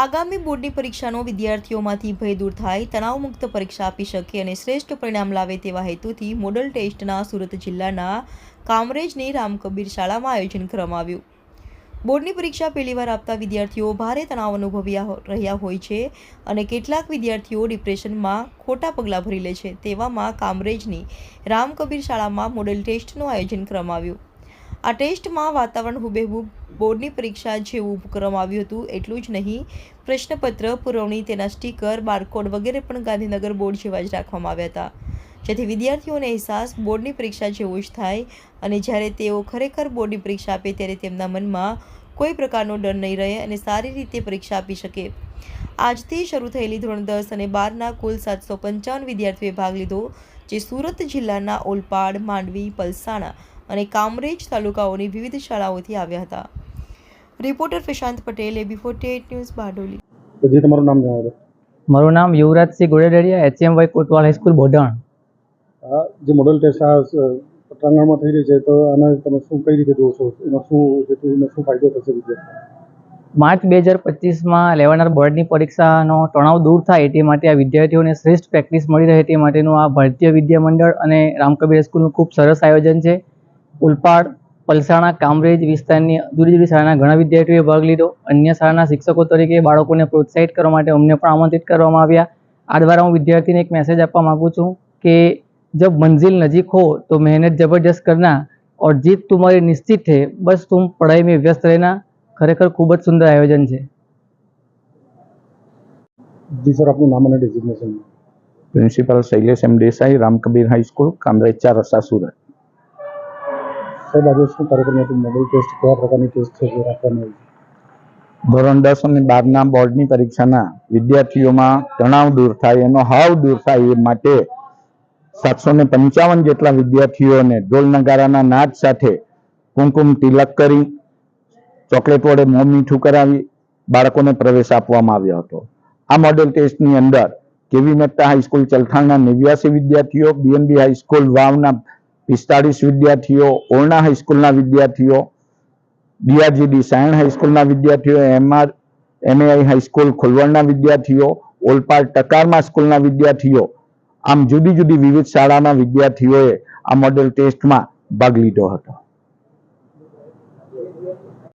આગામી બોર્ડની પરીક્ષાનો વિદ્યાર્થીઓમાંથી ભય દૂર થાય, તણાવમુક્ત પરીક્ષા આપી શકે અને શ્રેષ્ઠ પરિણામ લાવે તેવા હેતુથી મોડલ ટેસ્ટના સુરત જિલ્લાના કામરેજની રામકબીર શાળામાં આયોજન કરવામાં આવ્યું. બોર્ડની પરીક્ષા પહેલીવાર આપતા વિદ્યાર્થીઓ ભારે તણાવ અનુભવ્યા રહ્યા હોય છે અને કેટલાક વિદ્યાર્થીઓ ડિપ્રેશનમાં ખોટા પગલાં ભરી લે છે. તેવામાં કામરેજની રામકબીર શાળામાં મોડલ ટેસ્ટનું આયોજન કરવામાં આવ્યું. આ ટેસ્ટમાં વાતાવરણ હુબેહૂબ બોર્ડની પરીક્ષા જેવું કરવામાં આવ્યું હતું, એટલું જ નહીં, પ્રશ્નપત્ર, પુરવણી તેના સ્ટીકર, બારકોડ વગેરે પણ ગાંધીનગર બોર્ડ જેવા જ રાખવામાં આવ્યા હતા. જેથી વિદ્યાર્થીઓને અહેસાસ બોર્ડની પરીક્ષા જેવો જ થાય અને જ્યારે તેઓ ખરેખર બોર્ડની પરીક્ષા આપે ત્યારે તેમના મનમાં કોઈ પ્રકારનો ડર નહીં રહે અને સારી રીતે પરીક્ષા આપી શકે. આજથી શરૂ થયેલી ધોરણ દસ અને બારના કુલ સાતસો પંચાવન વિદ્યાર્થીઓએ ભાગ લીધો, જે સુરત જિલ્લાના ઓલપાડ, માંડવી, પલસાણા અને કામરેજ તાલુકાઓની વિવિધ શાળાઓથી આવ્યા હતા. Reporter Prashant Patel AB forty eight news Bardoli. તો જે તમારું નામ જણાવો મારું નામ Yuvrajsinh Godedariya HM Y Kotwal high school Bodan. જે મોડલ ટેસ્ટ આ પટાંગણમાં થઈ રહી છે તો આને તમે શું કઈ રીતે જોશો? એનો શું જેથી શું ફાયદો થશે વિદ્યાર્થી માર્ચ બે હજાર પચીસમાં લેવાનાર બોર્ડની પરીક્ષાનો તણાવ દૂર થાય તે માટે આ વિદ્યાર્થીઓને શ્રેષ્ઠ પ્રેક્ટિસ મળી રહે તે માટેનું આ ભારતીય વિદ્યા મંડળ અને રામકબીર સ્કૂલનું ખૂબ સરસ આયોજન છે. ઉલપાડ પલસાણા કામરેજ વિસ્તારની જુદી જુદી શાળાના ઘણા વિદ્યાર્થીઓએ ભાગ લીધો અન્ય શાળાના શિક્ષકો તરીકે બાળકોને પ્રોત્સાહિત કરવા માટે અમને પણ આમંત્રિત કરવામાં આવ્યા આ દ્વારા હું વિદ્યાર્થીને એક મેસેજ આપવા માગું છું કે जब मंजिल नजीक हो तो मेहनत जबरदस्त करना और जीत तुम्हारी निश्चित है बस तुम पढ़ाई में व्यस्त रहना ખરેખર ખૂબ જ સુંદર આયોજન છે જી સર આપનું નામ અને designation principal Shailesh M Desai Ramkabir high school Kamrej ચાર રસ્તા સુરત ધોરણ દસ અને બારના બોર્ડની પરીક્ષાના વિદ્યાર્થીઓમાં તણાવ દૂર થાય, એનો હાવ દૂર થાય એ માટે સાતસો જેટલા વિદ્યાર્થીઓને ઢોલ નગારાના નાદ સાથે કુમકુમ તિલક કરી, ચોકલેટ વડે મોં મીઠું કરાવી બાળકોને પ્રવેશ આપવામાં આવ્યો હતો. આ મોડેલ ટેસ્ટની અંદર કેવી મહેતા હાઈસ્કૂલ ચલથાણના નેવ્યાસી વિદ્યાર્થીઓ બીએનબી હાઈસ્કૂલ વાવના પિસ્તાળીસ વિદ્યાર્થીઓ ઓરણા હાઈસ્કૂલના વિદ્યાર્થીઓ, ડીઆરજીડી સાયણ હાઈસ્કૂલના વિદ્યાર્થીઓ, એમઆર, એમએઆઈ હાઈસ્કૂલ ખોલવણના વિદ્યાર્થીઓ, ઓલપાડ ટકારમા સ્કૂલના વિદ્યાર્થીઓ, આમ જુદી જુદી વિવિધ શાળાના વિદ્યાર્થીઓએ આ મોડેલ ટેસ્ટમાં ભાગ લીધો હતો.